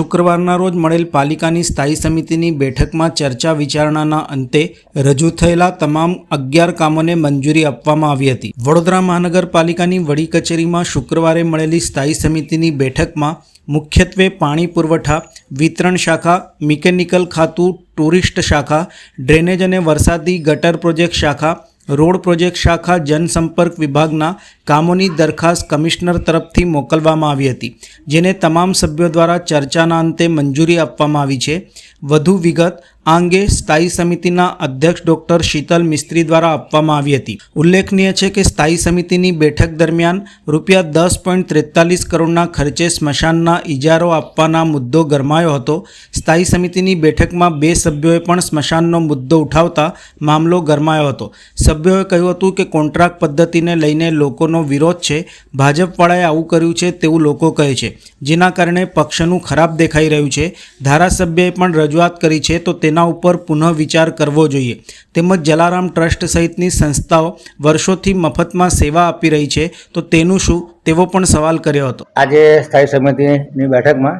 શુક્રવારના રોજ મળેલ પાલિકાની સ્થાયી સમિતિની બેઠકમાં ચર્ચા વિચારણાના અંતે રજૂ થયેલા તમામ અગિયાર કામોને મંજૂરી આપવામાં આવી હતી. વડોદરા મહાનગરપાલિકાની વડી કચેરીમાં શુક્રવારે મળેલી સ્થાયી સમિતિની બેઠકમાં મુખ્યત્વે પાણી પુરવઠા, વિતરણ શાખા, મિકેનિકલ ખાતું, ટુરિસ્ટ શાખા, ડ્રેનેજ અને વરસાદી ગટર પ્રોજેક્ટ શાખા રોડ પ્રોજેક્ટ શાખા જનસંપર્ક વિભાગના કામોની દરખાસ્ત કમિશનર તરફથી મોકલવામાં આવી હતી, જેને તમામ સભ્યો દ્વારા ચર્ચાના અંતે મંજૂરી આપવામાં આવી છે. વધુ વિગત આ અંગે સ્થાયી સમિતિના અધ્યક્ષ ડોક્ટર શીતલ મિસ્ત્રી દ્વારા આપવામાં આવી હતી. ઉલ્લેખનીય છે કે સ્થાયી સમિતિની બેઠક દરમિયાન રૂપિયા દસ પોઈન્ટ ત્રેતાલીસ કરોડના ખર્ચે સ્મશાનના ઇજારો આપવાના મુદ્દો ગરમાયો હતો. સ્થાયી સમિતિની બેઠકમાં બે સભ્યોએ પણ સ્મશાનનો મુદ્દો ઉઠાવતા મામલો ગરમાયો હતો. સભ્યોએ કહ્યું હતું કે કોન્ટ્રાક્ટ પદ્ધતિને લઈને લોકોનો વિરોધ છે. ભાજપવાળાએ આવું કર્યું છે તેવું લોકો કહે છે. જેના કારણે પક્ષનું ખરાબ દેખાઈ રહ્યું છે. ધારાસભ્યએ પણ રજૂઆત કરી છે તો તેના ઉપર પુનઃ વિચાર કરવો જોઈએ. તેમજ જલારામ ટ્રસ્ટ સહિતની સંસ્થાઓ વર્ષોથી મફતમાં સેવા આપી રહી છે. તો તેનું શું? તેવો પણ સવાલ કર્યો હતો. આજે સ્થાયી સમિતિની બેઠકમાં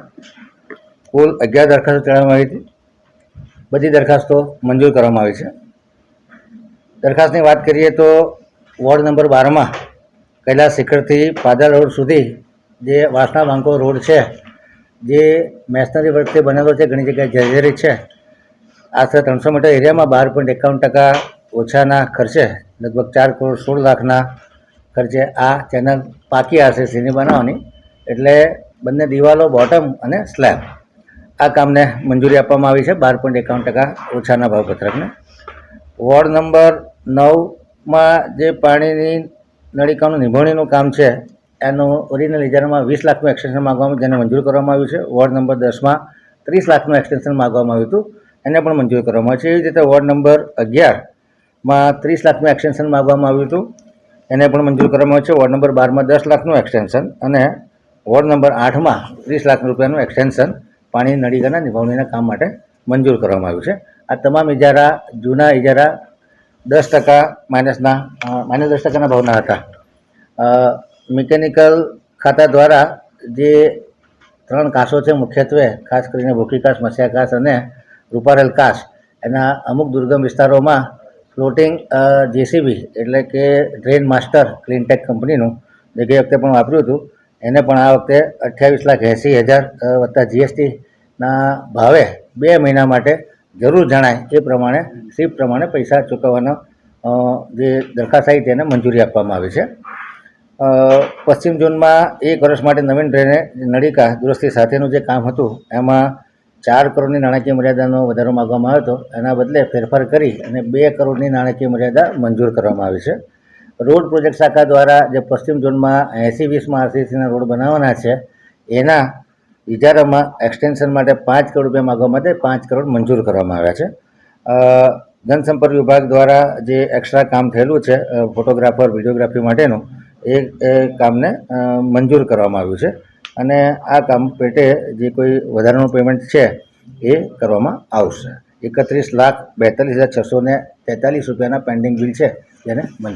કુલ અગિયાર દરખાસ્તો ચડાવવામાં આવી હતી. બધી દરખાસ્તો મંજૂર કરવામાં આવી છે. દરખાસ્તની વાત કરીએ તો વોર્ડ નંબર બારમાં કૈલાસ શિખરથી પાદરા રોડ સુધી જે વાસણા બાંકો રોડ છે, જે મેશનરી વર્કથી બનેલો છે, ઘણી જગ્યાએ જર્જરિત છે આશરે ત્રણસો મીટર એરિયામાં બાર પોઈન્ટ એકાવન ટકા ઓછાના ખર્ચે, લગભગ ચાર કરોડ સોળ લાખના ખર્ચે આ ચેનલ પાકી આરસીસીની બનાવવાની. એટલે બંને દિવાલો બોટમ અને સ્લેબ આ કામને મંજૂરી આપવામાં આવી છે, બાર પોઈન્ટ એકાવન ટકા ઓછાના ભાવપત્રકને. વોર્ડ નંબર નવમાં જે પાણીની નળિકાનું નિભાવણીનું કામ છે, એનું ઓરિજિનલ ઇજારામાં વીસ લાખનું એક્સટેન્શન માગવામાં, જેને મંજૂર કરવામાં આવ્યું છે. વોર્ડ નંબર દસમાં ત્રીસ લાખનું એક્સટેન્શન માગવામાં આવ્યું હતું. એને પણ મંજૂર કરવામાં આવ્યું છે એવી રીતે વોર્ડ નંબર અગિયારમાં ત્રીસ લાખનું એક્સટેન્શન માગવામાં આવ્યું હતું. એને પણ મંજૂર કરવામાં આવ્યું છે વોર્ડ નંબર બારમાં દસ લાખનું એક્સટેન્શન અને વોર્ડ નંબર આઠમાં ત્રીસ લાખ રૂપિયાનું એક્સટેન્શન પાણી નળીકાના નિભાવણીના કામ માટે મંજૂર કરવામાં આવ્યું છે. આ તમામ ઇજારા જૂના ઇજારા દસ ટકા માઇનસના માઇનસ દસ ટકાના ભાવના હતા. મિકેનિકલ ખાતા દ્વારા જે ત્રણ કાસો છે, મુખ્યત્વે ખાસ કરીને ભૂખી કાસ, મસ્યા કાસ અને રૂપારેલ કાશ એના અમુક દુર્ગમ વિસ્તારોમાં ફ્લોટિંગ જેસીબી એટલે કે ડ્રેન માસ્ટર ક્લીનટેક કંપનીનું જે ગઈ વખતે પણ વાપર્યું હતું. એને પણ આ વખતે અઠ્યાવીસ લાખ એંસી હજાર વત્તા જીએસટીના ભાવે બે મહિના માટે જરૂર જણાય એ પ્રમાણે સીપ પ્રમાણે પૈસા ચૂકવવાનો જે દરખાસ્ત આવી તેને મંજૂરી આપવામાં આવી છે. પશ્ચિમ ઝોનમાં એક વર્ષ માટે નવીન ડ્રેને નળિકા દુરસ્તી સાથેનું જે કામ હતું, એમાં ચાર કરોડની નાણાકીય મર્યાદાનો વધારો માગવામાં આવ્યો હતો. એના બદલે ફેરફાર કરી અને બે કરોડની નાણાકીય મર્યાદા મંજૂર કરવામાં આવી છે. રોડ પ્રોજેક્ટ શાખા દ્વારા જે પશ્ચિમ ઝોનમાં એંસી વીસમાં આરસીસીના રોડ બનાવવાના છે, એના ઇજારામાં એક્સટેન્શન માટે પાંચ કરોડ રૂપિયા માગવા માટે પાંચ કરોડ મંજૂર કરવામાં આવ્યા છે. જનસંપર્ક વિભાગ દ્વારા જે એક્સ્ટ્રા કામ થયેલું છે ફોટોગ્રાફર, વિડીયોગ્રાફી માટેનું, એ કામને મંજૂર કરવામાં આવ્યું છે. અને આ કામ પેટે જે કોઈ વધારાનું પેમેન્ટ છે, એ કરવામાં આવશે. એકત્રીસ લાખ બેતાલીસ હજાર છસો ને તેતાલીસ રૂપિયાના પેન્ડિંગ બિલ છે, જેને મંજૂર